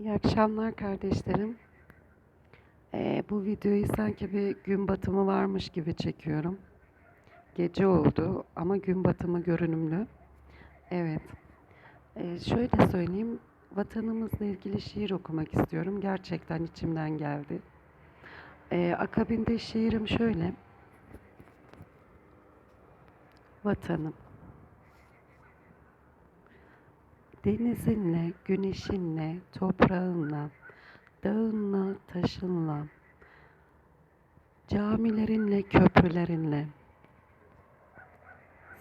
İyi akşamlar kardeşlerim. Ee, bu videoyu sanki bir gün batımı varmış gibi çekiyorum. Gece oldu ama gün batımı görünümlü. Evet. Ee, şöyle söyleyeyim. Vatanımızla ilgili şiir okumak istiyorum. Gerçekten içimden geldi. Ee, akabinde şiirim şöyle. Vatanım. Denizinle, güneşinle, toprağınla, dağınla, taşınla, camilerinle, köprülerinle.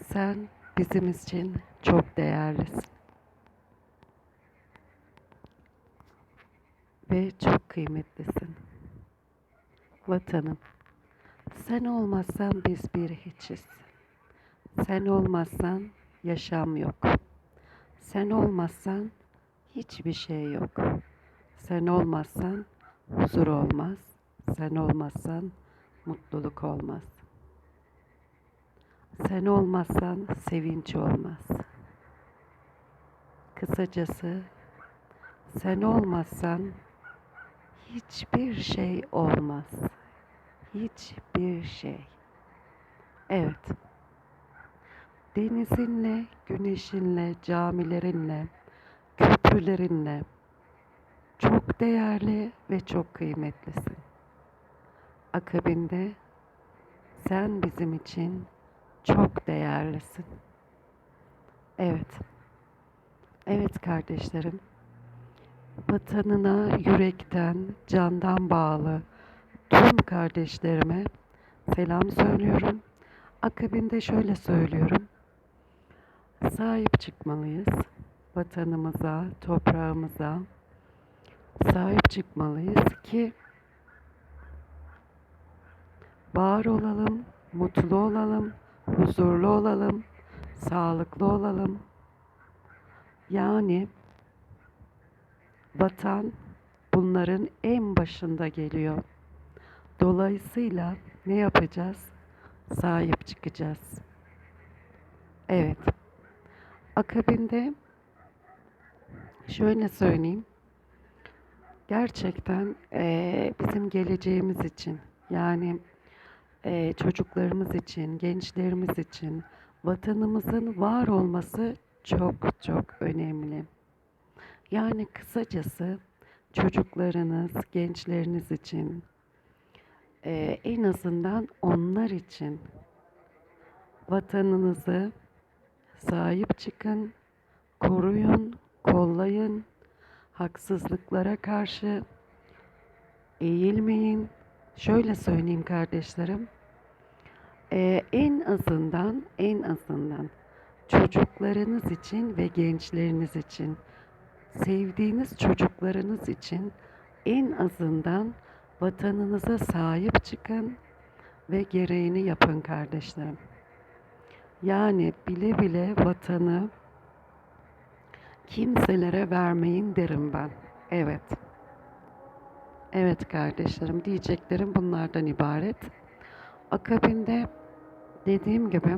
Sen bizim için çok değerlisin. Ve çok kıymetlisin. Vatanım, sen olmazsan biz bir hiçiz. Sen olmazsan yaşam yok. Sen olmazsan hiçbir şey yok. Sen olmazsan huzur olmaz. Sen olmazsan mutluluk olmaz. Sen olmazsan sevinç olmaz. Kısacası sen olmazsan hiçbir şey olmaz. Hiçbir şey. Evet. Denizinle, güneşinle, camilerinle, köprülerinle çok değerli ve çok kıymetlisin. Akabinde sen bizim için çok değerlisin. Evet. Evet kardeşlerim. Vatanına yürekten, candan bağlı tüm kardeşlerime selam söylüyorum. Akabinde şöyle söylüyorum sahip çıkmalıyız. Vatanımıza, toprağımıza sahip çıkmalıyız ki var olalım, mutlu olalım, huzurlu olalım, sağlıklı olalım. Yani vatan bunların en başında geliyor. Dolayısıyla ne yapacağız? Sahip çıkacağız. Evet. Akabinde şöyle söyleyeyim. Gerçekten eee, bizim geleceğimiz için yani eee, çocuklarımız için, gençlerimiz için vatanımızın var olması çok çok önemli. Yani kısacası çocuklarınız, gençleriniz için eee, en azından onlar için vatanınızı Sahip çıkın, koruyun, kollayın. Haksızlıklara karşı eğilmeyin. Şöyle söyleyeyim kardeşlerim. Ee, en azından, en azından çocuklarınız için ve gençleriniz için, sevdiğiniz çocuklarınız için en azından vatanınıza sahip çıkın ve gereğini yapın kardeşlerim. Yani bile bile vatanı kimselere vermeyin derim ben. Evet. Evet kardeşlerim diyeceklerim bunlardan ibaret. Akabinde dediğim gibi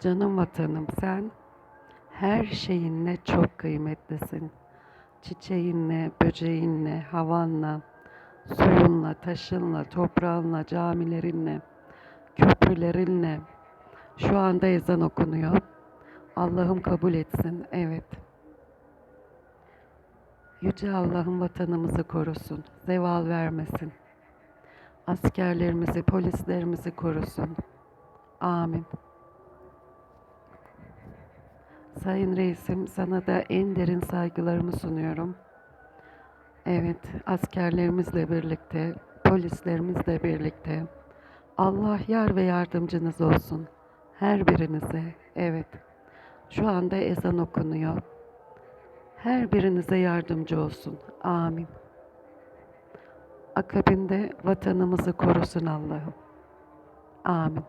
canım vatanım sen her şeyinle çok kıymetlisin. Çiçeğinle, böceğinle, havanla, suyunla, taşınla, toprağınla, camilerinle, köprülerinle, şu anda ezan okunuyor. Allah'ım kabul etsin. Evet. Yüce Allah'ım vatanımızı korusun. Zeval vermesin. Askerlerimizi, polislerimizi korusun. Amin. Sayın Reisim sana da en derin saygılarımı sunuyorum. Evet, askerlerimizle birlikte, polislerimizle birlikte Allah yar ve yardımcınız olsun. Her birinize, evet. Şu anda ezan okunuyor. Her birinize yardımcı olsun. Amin. Akabinde vatanımızı korusun Allah'ım. Amin.